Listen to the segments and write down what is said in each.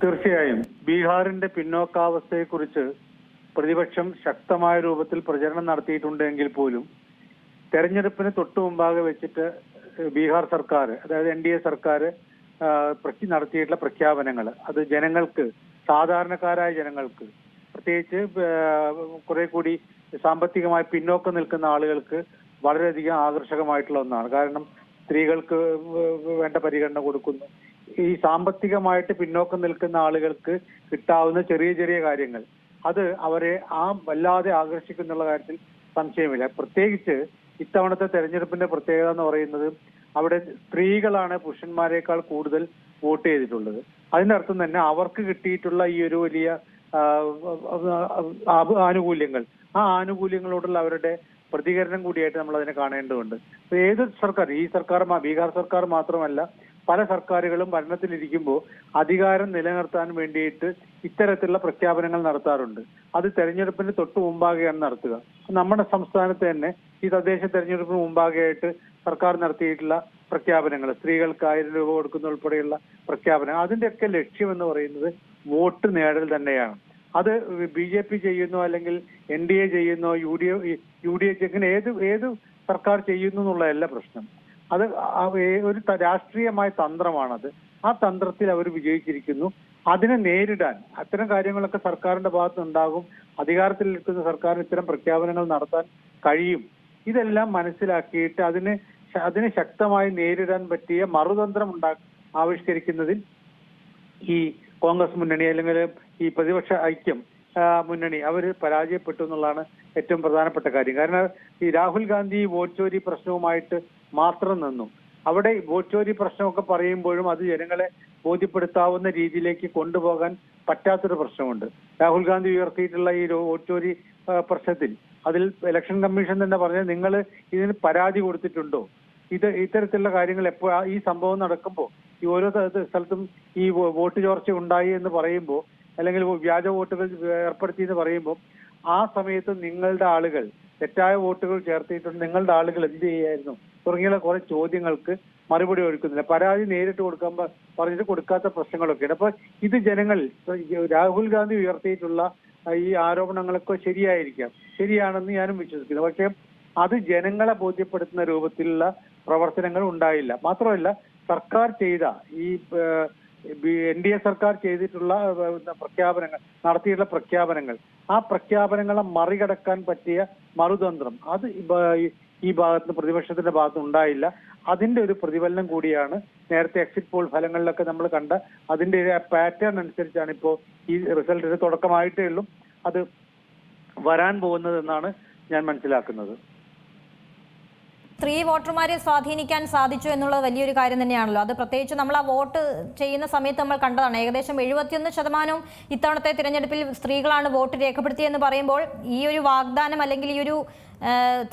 തീർച്ചയായും. ബീഹാറിന്റെ പിന്നോക്കാവസ്ഥയെക്കുറിച്ച് പ്രതിപക്ഷം ശക്തമായ രൂപത്തിൽ പ്രചരണം നടത്തിയിട്ടുണ്ടെങ്കിൽ പോലും തെരഞ്ഞെടുപ്പിന് തൊട്ടു മുമ്പാകെ വെച്ചിട്ട് ബീഹാർ സർക്കാർ അതായത് എൻ ഡി എ സർക്കാർ നടത്തിയിട്ടുള്ള പ്രഖ്യാപനങ്ങൾ. അത് ജനങ്ങൾക്ക് സാധാരണക്കാരായ ജനങ്ങൾക്ക് പ്രത്യേകിച്ച് കുറെ കൂടി സാമ്പത്തികമായി പിന്നോക്കം നിൽക്കുന്ന ആളുകൾക്ക് വളരെയധികം ആകർഷകമായിട്ടുള്ള ഒന്നാണ്. കാരണം സ്ത്രീകൾക്ക് വേണ്ട പരിഗണന കൊടുക്കുന്നു. ഈ സാമ്പത്തികമായിട്ട് പിന്നോക്കം നിൽക്കുന്ന ആളുകൾക്ക് കിട്ടാവുന്ന ചെറിയ ചെറിയ കാര്യങ്ങൾ. അത് അവരെ ആ വല്ലാതെ ആകർഷിക്കുന്നുള്ള കാര്യത്തിൽ സംശയമില്ല. പ്രത്യേകിച്ച് ഇത്തവണത്തെ തെരഞ്ഞെടുപ്പിന്റെ പ്രത്യേകത എന്ന് പറയുന്നത് അവിടെ സ്ത്രീകളാണ് പുരുഷന്മാരെക്കാൾ കൂടുതൽ വോട്ട് ചെയ്തിട്ടുള്ളത്. അതിന്റെ അർത്ഥം തന്നെ അവർക്ക് കിട്ടിയിട്ടുള്ള ഈ ഒരു വലിയ ആനുകൂല്യങ്ങൾ. ആ ആനുകൂല്യങ്ങളോടുള്ള അവരുടെ പ്രതികരണം കൂടിയായിട്ട് നമ്മൾ അതിനെ കാണേണ്ടതുണ്ട്. ഏത് സർക്കാർ ഈ സർക്കാർ ബീഹാർ സർക്കാർ മാത്രമല്ല പല സർക്കാരുകളും ഭരണത്തിലിരിക്കുമ്പോൾ അധികാരം നിലനിർത്താൻ വേണ്ടിയിട്ട് ഇത്തരത്തിലുള്ള പ്രഖ്യാപനങ്ങൾ നടത്താറുണ്ട്. അത് തെരഞ്ഞെടുപ്പിന് തൊട്ട് മുമ്പാകെയാണ് നടത്തുക. നമ്മുടെ സംസ്ഥാനത്ത് തന്നെ ഈ തദ്ദേശ തെരഞ്ഞെടുപ്പിന് മുമ്പാകെയായിട്ട് സർക്കാർ നടത്തിയിട്ടുള്ള പ്രഖ്യാപനങ്ങൾ സ്ത്രീകൾക്ക് ആയിരം രൂപ കൊടുക്കുന്ന ഉൾപ്പെടെയുള്ള പ്രഖ്യാപനം അതിന്റെയൊക്കെ ലക്ഷ്യം എന്ന് പറയുന്നത് വോട്ട് നേടൽ തന്നെയാണ്. അത് ബി ജെ പി ചെയ്യുന്നോ അല്ലെങ്കിൽ എൻ ഡി എ ചെയ്യുന്നോ U D A U D F ഇങ്ങനെ ഏത് ഏത് സർക്കാർ ചെയ്യുന്നു എന്നുള്ളതല്ല പ്രശ്നം. അത് ഒരു രാഷ്ട്രീയമായ തന്ത്രമാണത്. ആ തന്ത്രത്തിൽ അവർ വിജയിച്ചിരിക്കുന്നു. അതിനെ നേരിടാൻ അത്തരം കാര്യങ്ങളൊക്കെ സർക്കാരിന്റെ ഭാഗത്ത് ഉണ്ടാകും അധികാരത്തിൽ നിൽക്കുന്ന സർക്കാരിന് ഇത്തരം പ്രഖ്യാപനങ്ങൾ നടത്താൻ കഴിയും. ഇതെല്ലാം മനസ്സിലാക്കിയിട്ട് അതിന് അതിനെ ശക്തമായി നേരിടാൻ പറ്റിയ മറുതന്ത്രം ഉണ്ടാ ആവിഷ്കരിക്കുന്നതിൽ ഈ കോൺഗ്രസ് മുന്നണി അല്ലെങ്കിൽ ഈ പ്രതിപക്ഷ ഐക്യം മുന്നണി അവർ പരാജയപ്പെട്ടു എന്നുള്ളതാണ് ഏറ്റവും പ്രധാനപ്പെട്ട കാര്യം. കാരണം ഈ രാഹുൽ ഗാന്ധി വോട്ട് ചോരി പ്രശ്നവുമായിട്ട് മാത്രം നിന്നു. അവിടെ ഗോച്ചോരി പ്രശ്നമൊക്കെ പറയുമ്പോഴും അത് ജനങ്ങളെ ബോധ്യപ്പെടുത്താവുന്ന രീതിയിലേക്ക് കൊണ്ടുപോകാൻ പറ്റാത്തൊരു പ്രശ്നമുണ്ട്. രാഹുൽ ഗാന്ധി ഉയർത്തിയിട്ടുള്ള ഈ ഓച്ചോരി പ്രശ്നത്തിൽ അതിൽ ഇലക്ഷൻ കമ്മീഷൻ തന്നെ പറഞ്ഞത് നിങ്ങൾ ഇതിന് പരാതി കൊടുത്തിട്ടുണ്ടോ? ഇത് ഇത്തരത്തിലുള്ള കാര്യങ്ങൾ എപ്പോ ഈ സംഭവം നടക്കുമ്പോൾ ഈ ഓരോ സ്ഥലത്തും ഈ വോട്ട് ചോർച്ച ഉണ്ടായി എന്ന് പറയുമ്പോൾ അല്ലെങ്കിൽ വ്യാജ വോട്ടുകൾ ഏർപ്പെടുത്തി എന്ന് പറയുമ്പോൾ ആ സമയത്ത് നിങ്ങളുടെ ആളുകൾ തെറ്റായ വോട്ടുകൾ ചേർത്തിട്ടുണ്ട്. നിങ്ങളുടെ ആളുകൾ എന്ത് ചെയ്യായിരുന്നു? തുടങ്ങിയുള്ള കുറെ ചോദ്യങ്ങൾക്ക് മറുപടി ഒഴിക്കുന്നില്ല പരാതി നേരിട്ട് കൊടുക്കാൻ പ- പറഞ്ഞിട്ട് കൊടുക്കാത്ത പ്രശ്നങ്ങളൊക്കെയാണ് അപ്പൊ ഇത് ജനങ്ങൾ രാഹുൽ ഗാന്ധി ഉയർത്തിയിട്ടുള്ള ഈ ആരോപണങ്ങളൊക്കെ ശരിയായിരിക്കാം. ശരിയാണെന്ന് ഞാനും വിശ്വസിക്കുന്നു. പക്ഷേ അത് ജനങ്ങളെ ബോധ്യപ്പെടുത്തുന്ന രൂപത്തിലുള്ള പ്രവർത്തനങ്ങൾ ഉണ്ടായില്ല. മാത്രമല്ല സർക്കാർ ചെയ്ത ഈ എൻ ഡി എ സർക്കാർ ചെയ്തിട്ടുള്ള പ്രഖ്യാപനങ്ങൾ നടത്തിയിട്ടുള്ള പ്രഖ്യാപനങ്ങൾ. ആ പ്രഖ്യാപനങ്ങളെ മറികടക്കാൻ പറ്റിയ മറുതന്ത്രം. അത് ഈ ഭാഗത്ത് പ്രതിപക്ഷത്തിന്റെ ഭാഗത്ത് ഉണ്ടായില്ല അതിന്റെ ഒരു പ്രതിഫലനം കൂടിയാണ് നേരത്തെ എക്സിറ്റ് പോൾ ഫലങ്ങളിലൊക്കെ നമ്മൾ കണ്ട അതിന്റെ പാറ്റേൺ അനുസരിച്ചാണ് ഇപ്പോ ഈ റിസൾട്ടിന് തുടക്കമായിട്ടേ ഉള്ളൂ. അത് വരാൻ പോകുന്നതെന്നാണ് ഞാൻ മനസ്സിലാക്കുന്നത്. സ്ത്രീ വോട്ടർമാരെ സ്വാധീനിക്കാൻ സാധിച്ചു എന്നുള്ളത് വലിയൊരു കാര്യം തന്നെയാണല്ലോ. അത് പ്രത്യേകിച്ച് നമ്മൾ ആ വോട്ട് ചെയ്യുന്ന സമയത്ത് നമ്മൾ കണ്ടതാണ്. ഏകദേശം എഴുപത്തിയൊന്ന് ശതമാനവും ഇത്തവണത്തെ തിരഞ്ഞെടുപ്പിൽ സ്ത്രീകളാണ് വോട്ട് രേഖപ്പെടുത്തിയെന്ന് പറയുമ്പോൾ ഈ ഒരു വാഗ്ദാനം അല്ലെങ്കിൽ ഈ ഒരു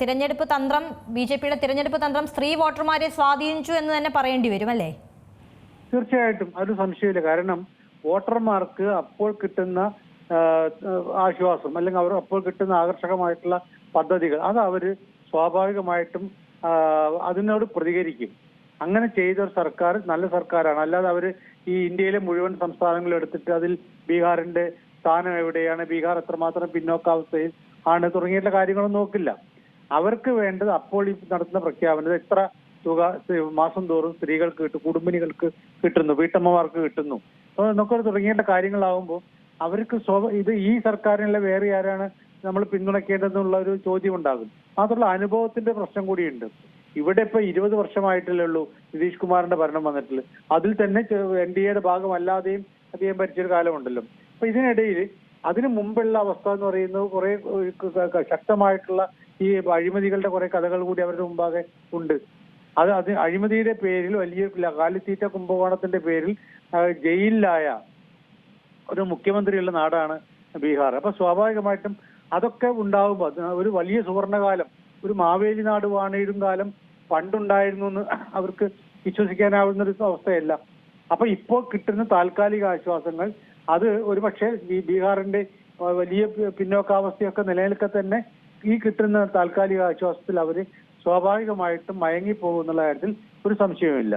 തിരഞ്ഞെടുപ്പ് തന്ത്രം ബി ജെ പിയുടെ തിരഞ്ഞെടുപ്പ് തന്ത്രം സ്ത്രീ വോട്ടർമാരെ സ്വാധീനിച്ചു എന്ന് തന്നെ പറയേണ്ടി വരും അല്ലേ? തീർച്ചയായിട്ടും. അത് സംശയമില്ല. കാരണം വോട്ടർമാർക്ക് അപ്പോൾ കിട്ടുന്ന ആശ്വാസം അല്ലെങ്കിൽ അവർ അപ്പോൾ കിട്ടുന്ന ആകർഷകമായിട്ടുള്ള പദ്ധതികൾ അത് അവർ സ്വാഭാവികമായിട്ടും അതിനോട് പ്രതികരിക്കും. അങ്ങനെ ചെയ്ത ഒരു സർക്കാർ നല്ല സർക്കാരാണ്. അല്ലാതെ അവർ ഈ ഇന്ത്യയിലെ മുഴുവൻ സംസ്ഥാനങ്ങളും എടുത്തിട്ട് അതിൽ ബീഹാറിന്റെ സ്ഥാനം എവിടെയാണ് ബീഹാർ എത്രമാത്രം പിന്നോക്കാവസ്ഥയിൽ ആണ് തുടങ്ങിയിട്ടുള്ള കാര്യങ്ങളൊന്നും നോക്കില്ല. അവർക്ക് വേണ്ടത് അപ്പോൾ ഈ നടത്തുന്ന പ്രഖ്യാപനം എത്ര തുക മാസം തോറും സ്ത്രീകൾക്ക് കിട്ടും കുടുംബിനികൾക്ക് കിട്ടുന്നു വീട്ടമ്മമാർക്ക് കിട്ടുന്നു. എന്നൊക്കെ തുടങ്ങിയിട്ടുള്ള കാര്യങ്ങളാവുമ്പോൾ അവർക്ക് ഇത് ഈ സർക്കാരിനുള്ള വേറെ ആരാണ് നമ്മൾ പിന്തുണയ്ക്കേണ്ടതെന്നുള്ള ഒരു ചോദ്യം ഉണ്ടാകും മാത്രമല്ല അനുഭവത്തിന്റെ പ്രശ്നം കൂടിയുണ്ട്. ഇവിടെ ഇപ്പൊ ഇരുപത് വർഷമായിട്ടല്ലേ ഉള്ളൂ നിതീഷ് കുമാറിന്റെ ഭരണം വന്നിട്ടുള്ളത്. അതിൽ തന്നെ എൻ ഡി എയുടെ ഭാഗമല്ലാതെയും അദ്ദേഹം ഭരിച്ചൊരു കാലമുണ്ടല്ലോ. അപ്പൊ ഇതിനിടയിൽ അതിനു മുമ്പുള്ള അവസ്ഥ എന്ന് പറയുന്നത് കുറെ ശക്തമായിട്ടുള്ള ഈ അഴിമതികളുടെ കുറെ കഥകൾ കൂടി അവരുടെ മുമ്പാകെ ഉണ്ട്. അത് അത് അഴിമതിയുടെ പേരിൽ വലിയ കാലിത്തീറ്റ കുംഭകോണത്തിന്റെ പേരിൽ ജയിലിലായ ഒരു മുഖ്യമന്ത്രിയുള്ള നാടാണ് ബീഹാർ. അപ്പൊ സ്വാഭാവികമായിട്ടും അതൊക്കെ ഉണ്ടാവുമ്പോൾ ഒരു വലിയ സുവർണകാലം ഒരു മാവേലി നാട് വാണിടും കാലം പണ്ടുണ്ടായിരുന്നു എന്ന് അവർക്ക് വിശ്വസിക്കാനാവുന്ന ഒരു അവസ്ഥയല്ല. അപ്പൊ ഇപ്പോൾ കിട്ടുന്ന താൽക്കാലിക ആശ്വാസങ്ങൾ അത് ഒരുപക്ഷെ ബീഹാറിന്റെ വലിയ പിന്നോക്കാവസ്ഥയൊക്കെ നിലനിൽക്കെ തന്നെ ഈ കിട്ടുന്ന താൽക്കാലിക ആശ്വാസത്തിൽ അവർ സ്വാഭാവികമായിട്ടും മയങ്ങിപ്പോകും എന്നുള്ള കാര്യത്തിൽ ഒരു സംശയവുമില്ല.